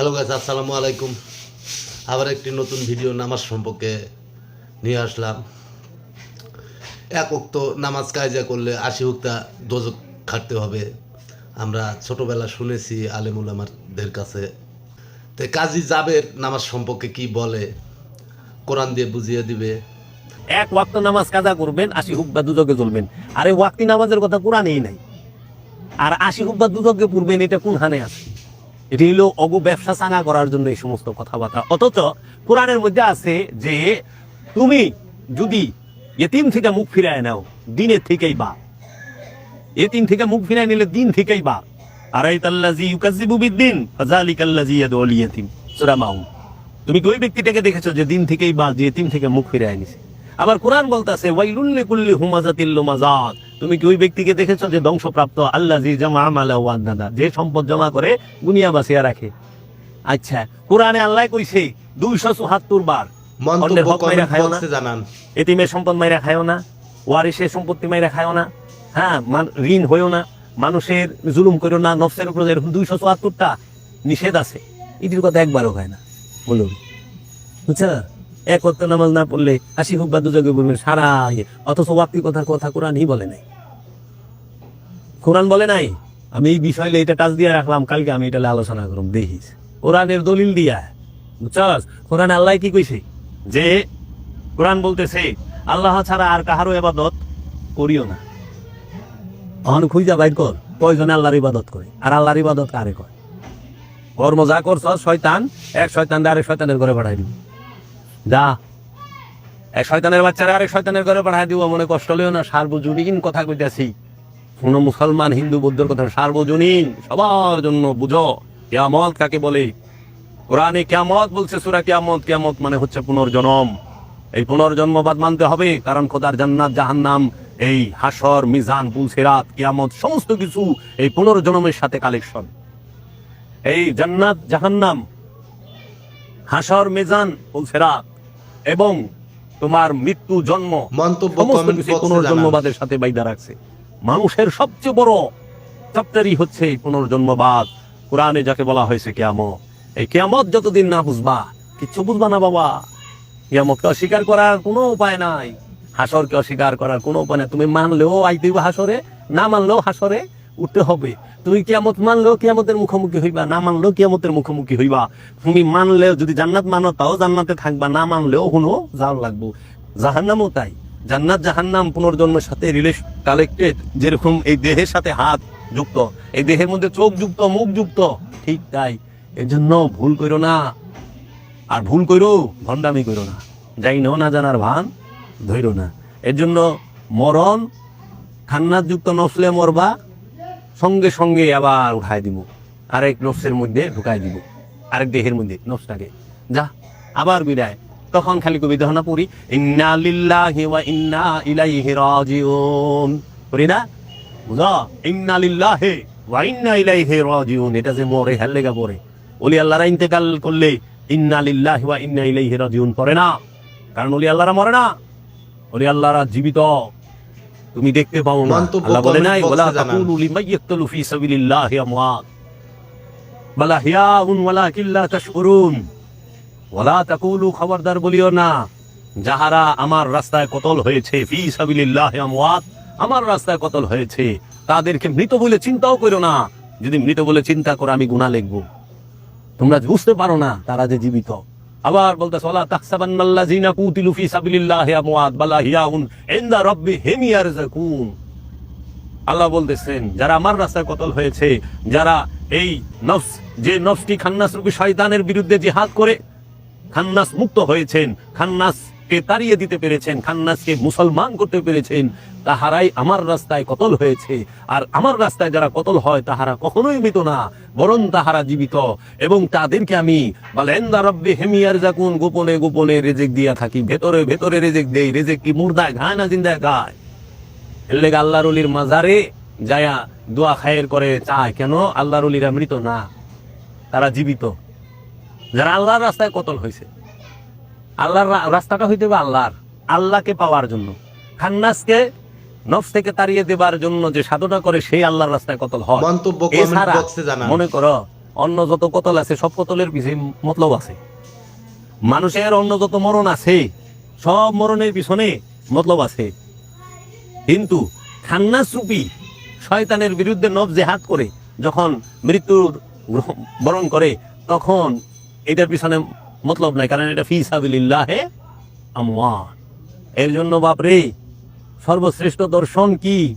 Hello গাছ আসসালামু আলাইকুম। আবার একটি নতুন ভিডিও নামাজ সম্পর্কে নিয়ে আসলাম। এক উক্ত নামাজ কায়জা করলে আশি হুক্তা দোজক খাটতে হবে। আমরা ছোটবেলা শুনেছি আলেমুল আমাদের কাছে। তো কাজী জাবের নামাজ সম্পর্কে কি বলে? কোরআন দিয়ে বুঝিয়ে দিবে। এক ওয়াক্ত নামাজ কাজা করবেন, আশি হুব্বা দুদকে চলবেন আর ওয়াক্তি নামাজের কথা কোরআনেই নাই। আর আশি হুব্বা দুদকে পড়বেন, এটা কোন হানে আছে? এটি অগু ব্যবসা চাঙা করার জন্য এই সমস্ত কথাবার্তা। অথচ কোরআনের মধ্যে আছে যে, তুমি যদি এতিম থেকে মুখ ফিরায় নাও, দিনের থেকেই বা। এতিম থেকে মুখ ফিরায় নিলে দিন থেকেই বা। তুমি ওই ব্যক্তিটাকে দেখেছ যে দিন থেকেই বা, যে থেকে মুখ আবার কোরআন বলতাছে ওয়াইলুল্লি তুমি কি ওই ব্যক্তিকে দেখেছ যে ধ্বংসপ্রাপ্ত আল্লাহ জি জামা আমালা যে সম্পদ জমা করে দুনিয়া বাঁচিয়ে রাখে। আচ্ছা কোরআনে আল্লাহ কইছে দুইশো চুহাত্তর বার। এতিমের সম্পদ মাইরা খায়ও না। ওয়ারিসের সম্পত্তি মাইরা খায়ও না। হ্যাঁ ঋণ হইও না। মানুষের জুলুম করো না। নফসের উপর এরকম দুইশো চুয়াত্তরটা নিষেধ আছে এটির কথা একবারও খায় না। বলুন বুঝছা? এক নামাজ না পড়লে আশি হোক বা দুযোগে বলবেন সারা। অথচ ওয়াক্তি কথার কথা কোরআনই বলে নাই। কোরআন বলে নাই, আমি এই বিষয়ে এটা টাচ দিয়ে রাখলাম, কালকে আমি এটা আলোচনা করুম দেখিস কোরআনের দলিল দিয়া। বুঝছস? কোরআন আল্লাহ কি কইছে? যে কোরআন বলতেছে, আল্লাহ ছাড়া আর কাহারও এবাদত করিও না। অহন খুঁজা বাইর কর, কয়জনে আল্লাহর ইবাদত করে, আর আল্লাহর ইবাদত কারে কয়? কর্ম যা করছ শয়তান, এক শয়তান আরেক শয়তানের ঘরে পাঠাই দিব। যা, এক শয়তানের বাচ্চারা আরেক শয়তানের ঘরে পাঠাই দিব, মনে কষ্ট হলেও না সার্বজনীন কথা কইতাছি। কোন মুসলমান হিন্দু বৌদ্ধের কথা সার্বজনীন সবার জন্য বুঝো। কিয়ামত কাকে বলে? কোরআনে কিয়ামত বলছে সুরা কিয়ামত। কিয়ামত মানে হচ্ছে পুনর্জন্ম। এই পুনর্জন্মবাদ মানতে হবে কারণ খোদার জান্নাত জাহান্নাম এই হাসর মিজান পুলসিরাত কিয়ামত সমস্ত কিছু এই পুনর্জন্মের সাথে কালেকশন। এই জান্নাত জাহান্নাম হাসর মিজান পুলসিরাত এবং তোমার মৃত্যু জন্ম মন্তব্য পুনর্জন্মবাদের সাথে বাইদা রাখছে। মানুষের সবচেয়ে বড় চ্যাপ্টারই হচ্ছে এই পুনর্জন্মবাদ। কোরআনে যাকে বলা হয়েছে কেয়ামত। এই কেয়ামত যতদিন না বুঝবা, কিচ্ছু বুঝবা না বাবা। কিয়ামতকে অস্বীকার করার কোনো উপায় নাই। হাসরকে অস্বীকার করার কোনো উপায় নাই। তুমি মানলেও আইতে হইবা হাসরে, না মানলেও হাসরে উঠতে হবে। তুমি কিয়ামত মানলেও কিয়ামতের মুখোমুখি হইবা, না মানলেও কিয়ামতের মুখোমুখি হইবা। তুমি মানলেও যদি জান্নাত মানো, তাও জান্নাতে থাকবা, না মানলেও কোনো যাও লাগবো। জাহান্নামও তাই। জান্নাত জাহান্নাম পুনর্জন্মের সাথে রিলেশন কালেক্টেড যেরকম এই দেহের সাথে হাত যুক্ত, এই দেহের মধ্যে চোখ যুক্ত, মুখ যুক্ত, ঠিক তাই। এর জন্য ভুল করো না। আর ভুল করো ভণ্ডামি করো না। যাই নাও না জানার ভান ধৈরো না। এর জন্য মরণ, খান্নাত যুক্ত নফলে মরবা, সঙ্গে সঙ্গে আবার উঠাই দিব। আরেক নফসের মধ্যে ঢুকাই দিব। আরেক দেহের মধ্যে, নফসটাকে। যা, আবার বিদায়। তখন খালি কবিতা না পড়ি ইন্না লিল্লাহি ওয়া ইন্না ইলাইহি রাজিউন। পড়ি না? বুঝা? ইন্না লিল্লাহি ওয়া ইন্না ইলাইহি রাজিউন। এটা যে মরে হেলেগা পড়ে ওলি আল্লাহরা ইন্তেকাল করলে ইন্না লিল্লাহি ওয়া ইন্না ইলাইহি রাজিউন পড়ে না। কারণ ওলি আল্লাহরা মরে না। ওলি আল্লাহরা জীবিত। তুমি দেখতে পাও না। আল্লাহ বলে নাই ওলা তাকুলু লিমান ইয়াকতুলু ফি সাবিলিল্লাহি আমওয়াত। বালা হিয়াউন ওয়ালাকিন লা তাশকুরুন। ওয়ালা তাকুলু খবরদার বলিও না, যাহারা আমার রাস্তায় কতল হয়েছে, ফি সাবিলিল্লাহি আমওয়াত, আমার রাস্তায় কতল হয়েছে, তাদেরকে মৃত বলে চিন্তাও করো না। যদি মৃত বলে চিন্তা করো, আমি গুনাহ লিখব। তোমরা বুঝতে পারো না, তারা যে জীবিত। আবার বলতেছে ওয়ালা তাহসাবান্নাল্লাযিনা কুতিলু ফি সাবিলিল্লাহি আমওয়াত, বালা হিয়াউন ইনদা রাব্বিহিম ইয়ারযাকুন। আল্লাহ বলতেছেন, যারা আমার রাস্তায় কতল হয়েছে, যারা এই নফস, যে নফসটি খান্নাস রূপী শয়তানের বিরুদ্ধে জিহাদ করে খান্নাস মুক্ত হয়েছেন, খান্নাসকে তাড়িয়ে দিতে পেরেছেন, খান্নাসকে মুসলমান করতে পেরেছেন, তাহারাই আমার রাস্তায় কতল হয়েছে। আর আমার রাস্তায় যারা কতল হয়, তাহারা কখনোই মৃত না, বরং তাহারা জীবিত। এবং তাদেরকে আমি হেমিয়ার যাকুন গোপনে গোপনে রেজেক দিয়া থাকি, ভেতরে ভেতরে রেজেক দেই, রেজেক কি মুর্দায় ঘায় না জিন্দায় গায় এর লেগে মাজারে যায়া দোয়া খায়ের করে চায়, কেন? আল্লাহর অলিরা মৃত না, তারা জীবিত। যারা আল্লাহর রাস্তায় কতল হয়েছে। আল্লাহর রাস্তাটা হইতে হবে আল্লাহর। আল্লাহকে পাওয়ার জন্য। খান্নাসকে নফস থেকে তাড়িয়ে দেবার জন্য যে সাধনা করে সেই আল্লাহর রাস্তায় কতল হয়। এছাড়া মনে করো অন্য যত কতল আছে সব কতলের পিছনে মতলব আছে। মানুষের অন্য যত মরণ আছে সব মরণের পিছনে মতলব আছে। কিন্তু খান্না সুপি শয়তানের বিরুদ্ধে নব জেহাদ করে যখন মৃত্যুর বরণ করে তখন এটার পিছনে মতলব নাই, কারণ এটা ফি সাবিলিল্লাহে আমওয়াত এর জন্য বাপরে, সর্বশ্রেষ্ঠ দর্শন কি?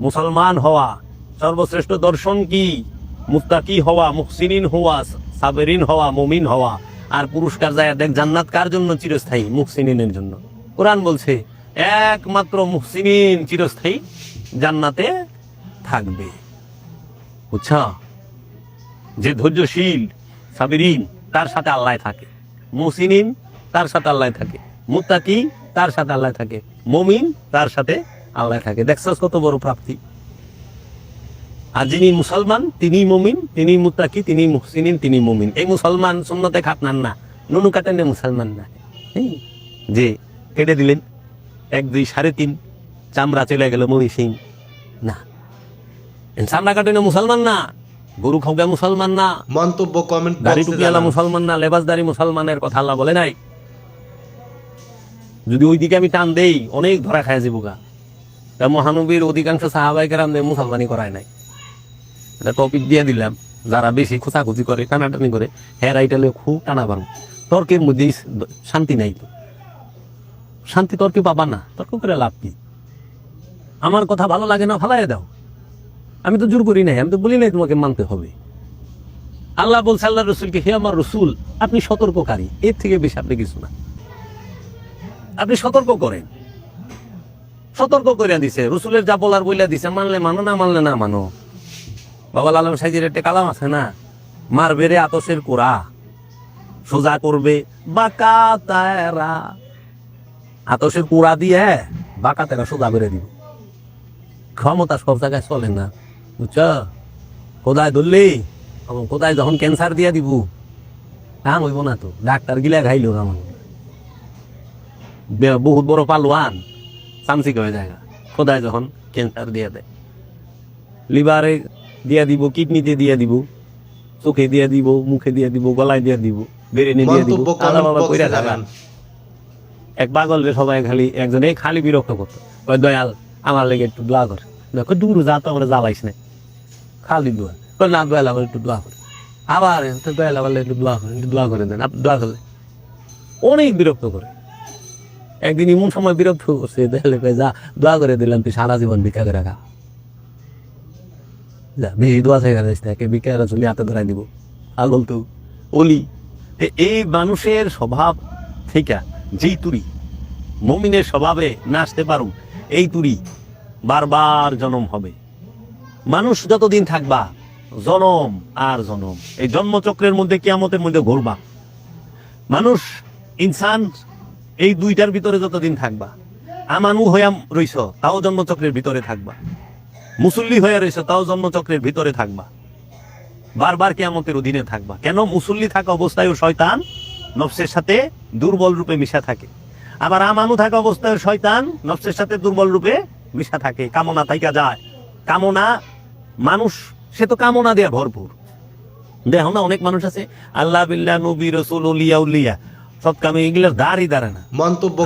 মুসলমান হওয়া। সর্বশ্রেষ্ঠ দর্শন কি? মুত্তাকি হওয়া, মুহসিনিন হওয়া, সাবেরিন হওয়া, মুমিন হওয়া। আর পুরস্কার যায়, দেখ জান্নাত কার জন্য চিরস্থায়ী? মুহসিনিনের জন্য। কোরআন বলছে, একমাত্র মুহসিনিন চিরস্থায়ী জান্নাতে থাকবে। বুঝছা? যে ধৈর্যশীল সাবিরিন তার সাথে আল্লাহ থাকে। মুসিনিন তার সাথে আল্লাহ থাকে। মুত্তাকি তার সাথে আল্লাহ থাকে। মমিন তার সাথে আল্লাহ থাকে। দেখছস কত বড় প্রাপ্তি। আর যিনি মুসলমান, তিনি মমিন, তিনি মুত্তাকি, তিনি মুহসিনিন, তিনি মমিন। এই মুসলমান সুন্নতে খাতনান না। নুনু কাটেন মুসলমান না। যে কেটে দিলেন। এক, দুই, সাড়ে তিন, চামড়া চলে গেল মমি সিং না। চামড়া কাটেন মুসলমান না। গরু খাওয়া মুসলমান না? মন্তব্য কমেন্ট দাড়ি টুপিওয়ালা মুসলমান না? লেবাসদারি মুসলমানের কথা আল্লাহ বলে নাই? যদি ওই দিকে আমি টান দেই অনেক ধরা খায় গা তা মহানবীর অধিকাংশ সাহাবাই কেরাম মুসলমানি করায় নাই। এটা টপিক দিয়ে দিলাম। যারা বেশি খোঁচাখুচি করে টানাটানি করে হেয়ার আইটালে খুব টানা পারো তর্কের মধ্যে শান্তি নাই তো। শান্তি তর্কে পাবা না তর্ক করে লাভ কি? আমার কথা ভালো লাগে না ফালাই দাও। আমি তো জোর করি নাই, আমি তো বলি নাই তোমাকে মানতে হবে। আল্লাহ বলছে আল্লাহ রসুলকে, হে আমার রসুল, আপনি সতর্ককারী, এর থেকে বেশি আপনি কিছু না। আপনি সতর্ক করেন। সতর্ক করে দিছে, রসুলের যা বলার বইলা দিছে, মানলে মানো, না মানলে না মানো। বাবা আলম সাইজের একটা কালাম আছে না? মারবে রে আতসের কোরা সোজা করবে বাঁকা তারা। আতসের কোড়া দিয়ে বাঁকা তারা সোজা করে দিব। ক্ষমতা সব জায়গায় চলে না। বুঝছ? কোদায় ধরলি? কোথায় যখন ক্যান্সার দিয়া দিব কাম হইব না তো। ডাক্তার গিলা খাইলো আমার বহুত বড় পালোয়ান চামচিক হয়ে যায় কোথায় যখন ক্যান্সার দিয়া দেয় লিভারে দিয়া দিব কিডনিতে দিয়া দিব চোখে দিয়া দিব মুখে দিয়া দিব গলায় দিয়া দিব বেরেনে দিয়া দিব কমেন্ট আলাদা কইরা বক্সে এক পাগল সবাই খালি একজনে খালি বিরক্ত করতো। দয়াল আমার লেগে একটু দোয়া কর। দেখো দূর যা তো আমরা জ্বালাইস না খালি দোয়া না দয়াল আমার একটু দোয়া করে আবার দয়াল আমার একটু দোয়া করে একটু দোয়া করে দেন। আপনি দোয়া করলে অনেক বিরক্ত করে। একদিন এমন সময় বিরক্ত করছে, দেখলে যা, দোয়া করে দিলাম, তুই সারা জীবন ভিক্ষা করে রাখা যা, বেশি দোয়া থেকে যাইস না কে ভিক্ষা চলি হাতে ধরাই দিব। আগল তো। অলি এই মানুষের স্বভাব থেকে যেই তুরি, মমিনের স্বভাবে না আসতে পারুম, এই তুরি বারবার জনম হবে। মানুষ যতদিন থাকবা, জনম আর জনম। এই জন্মচক্রের মধ্যে কিয়ামতের মধ্যে ঘুরবা। মানুষ, ইনসান, এই দুইটার ভিতরে যতদিন থাকবা, আমানু হইয়া রইছ, তাও জন্মচক্রের ভিতরে থাকবা। মুসল্লি হয়ে রইছ, তাও জন্মচক্রের ভিতরে থাকবা। বারবার কেয়ামতের অধীনে থাকবা। কেন? মুসল্লি থাকা অবস্থায় শয়তান নফসের সাথে দুর্বল রূপে মিশা থাকে। আবার আমানু থাকা অবস্থায় শয়তান নফসের সাথে দুর্বল রূপে মিশা থাকে। কামনা থাইকা যায়। কামনা মানুষ সে তো কামনা দেয়া ভরপুর। দেখো না অনেক মানুষ আছে আল্লাহ বিল্লাহ নবী রসুল উলিয়া উলিয়া সব কামে এগুলোর দাঁড়ই দাঁড়ে না। মন্তব্য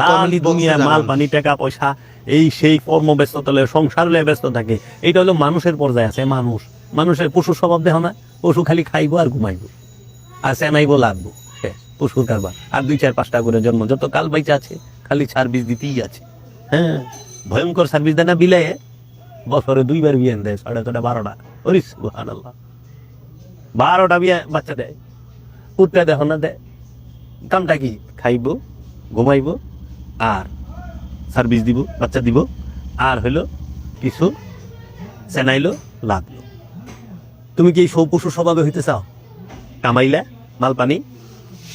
দুনিয়া মাল পানি টাকা পয়সা এই সেই কর্ম ব্যস্ততা সংসার ব্যস্ত থাকে। হলো মানুষের পর্যায়ে আছে মানুষ। মানুষের পশু স্বভাব দেখো না পশু খালি খাইবো আর ঘুমাইবো। আর সেনাইবো লাগবো পশুর কারবার। আর দুই চার পাঁচটা করে জন্ম যত কাল বাইচা আছে খালি সার্ভিস দিতেই আছে। হ্যাঁ ভয়ঙ্কর সার্ভিস দেয় না বিলে বছরে দুইবার বিয়ে দেয়, সাড়ে ছটা বারোটা। ওরিস আল্লাহ বারোটা বিয়ে বাচ্চা দেয়, কুত্তা দেখো না দেয়। কামটা কি? খাইব, ঘুমাইব, আর সার্ভিস দিব, বাচ্চা দিব, আর হইল কিছু সেনাইলো লাগল তুমি কি এই সৌ পশু স্বভাবে হইতে চাও? কামাইলা মাল পানি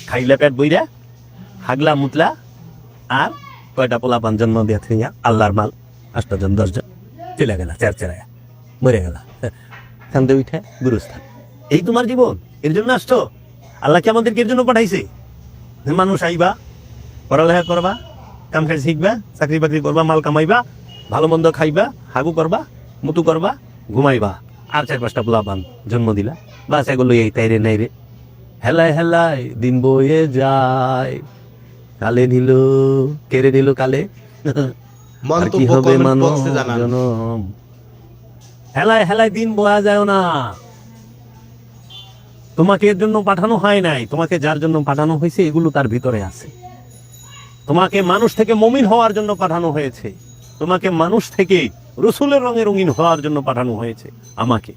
খাইলা পেট বইরা, হাগলা, মুতলা, আর কয়টা পোলা পান জন্ম দিয়া থইয়া আল্লাহর মাল আষ্টজন দশজন। চলে গেলা চার চেরায়া মরে গেলা। কান্দে উঠে গুরুস্থান। এই তোমার জীবন, এর জন্য আসছো? আল্লাহ কি আমাদেরকে এর জন্য পাঠাইছে? মানুষ আইবা, পড়ালেখা করবা, কাম কাজ শিখবা, চাকরি বাকরি করবা, মাল কামাইবা, ভালো মন্দ খাইবা, হাগু করবা, মুতু করবা, ঘুমাইবা। আর চার পাঁচটা পোলা পান জন্ম দিলা। বাস এগুলো এই তাইরে নাই রে হেলায় হেলায় দিন বয়ে যায়। কালে নিল, কেড়ে নিল কালে। মন্তব্য কমেন্ট বক্সে জানান। হেলায় হেলায় দিন বয়া যায় না। তোমাকে এর জন্য পাঠানো হয় নাই। তোমাকে যার জন্য পাঠানো হয়েছে এগুলো তার ভিতরে আছে। তোমাকে মানুষ থেকে মমিন হওয়ার জন্য পাঠানো হয়েছে। তোমাকে মানুষ থেকে রসুলের রঙে রঙিন হওয়ার জন্য পাঠানো হয়েছে আমাকে।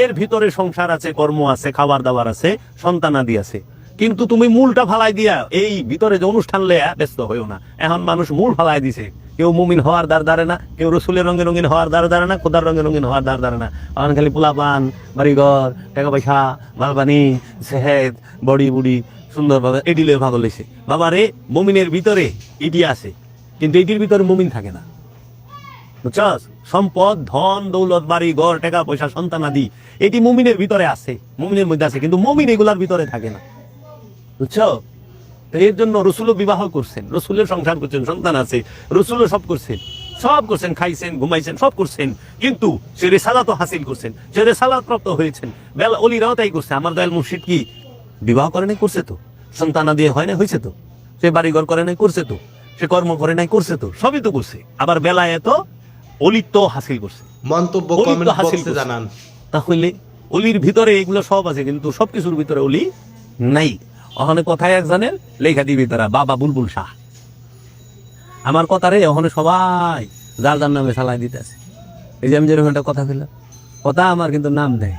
এর ভিতরে সংসার আছে কর্ম আছে খাবার দাবার আছে সন্তানাদি আছে। কিন্তু তুমি মূলটা ফালাই দিয়া এই ভিতরে যে অনুষ্ঠান লে ব্যস্ত হইও না। এখন মানুষ মূল ফালাই দিছে। কেউ মুমিন হওয়ার দ্বার দাঁড়ে না, কেউ রসুলের রঙে রঙিন হওয়ার দ্বার দাঁড়ে না, খোদার রঙে রঙিন হওয়ার দ্বার দাঁড়ে না। এখন খালি পোলাপান, বাড়িঘর টাকা পয়সা মালবানি সেহেদ বডি বুড়ি সুন্দরভাবে এডিলে ভাগ লেছে বাবা রে মুমিনের ভিতরে ইটি আছে, কিন্তু এটির ভিতরে মুমিন থাকে না। বুঝছস? সম্পদ, ধন, দৌলত বাড়ি ঘর টাকা পয়সা সন্তান আদি, এটি মুমিনের ভিতরে আছে, মুমিনের মধ্যে আছে, কিন্তু মুমিন এগুলার ভিতরে থাকে না। বুঝছ তো এর জন্য রসুলও বিবাহ করছেন রসুলের সংসার করছেন সন্তান আছে রসুলও সব করছেন সব করছেন খাইছেন ঘুমাইছেন সব করছেন কিন্তু সে রেসালাতও হাসিল করছেন সে রেসালাত প্রাপ্ত হয়েছেন। বেল অলিরাও তাই করছে আমার দয়াল মুর্শিদ কি বিবাহ করে নাই করছে তো? সন্তানা দিয়ে হয় না হয়েছে তো? সে বাড়িঘর করে নাই করছে তো? সে কর্ম করে নাই করছে তো? সবই তো করছে। আবার বেলায় তো অলিত্ব হাসিল করছে। মন্তব্য কমেন্ট হাসিল বক্সে। জানান। তাহলে অলির ভিতরে এগুলো সব আছে কিন্তু সবকিছুর ভিতরে অলি নাই। ওখানে কথায় এক জানেন লেখা দিবি তারা বাবা বুলবুল শাহ। আমার কথা রে ওখানে সবাই যার যার নামে সালাই দিতেছে। এই যে আমি যেরকম একটা কথা বললাম কথা আমার কিন্তু নাম দেয়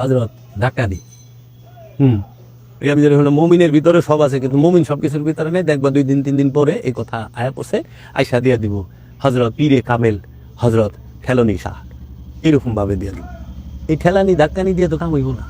হজরত ধাক্কা দি হুম। এই আমি যেরকম মমিনের ভিতরে সব আছে কিন্তু মমিন সব কিছুর ভিতরে নেই দেখবা দুই দিন তিন দিন পরে এই কথা আয়া পড়ছে আয়সা দিয়ে দিব হজরত পীরে কামেল হজরত খেলনি শাহ। এরকম ভাবে দিয়ে দিব। এই ঠেলানি ধাক্কানি দিয়ে তো কাম হইব না।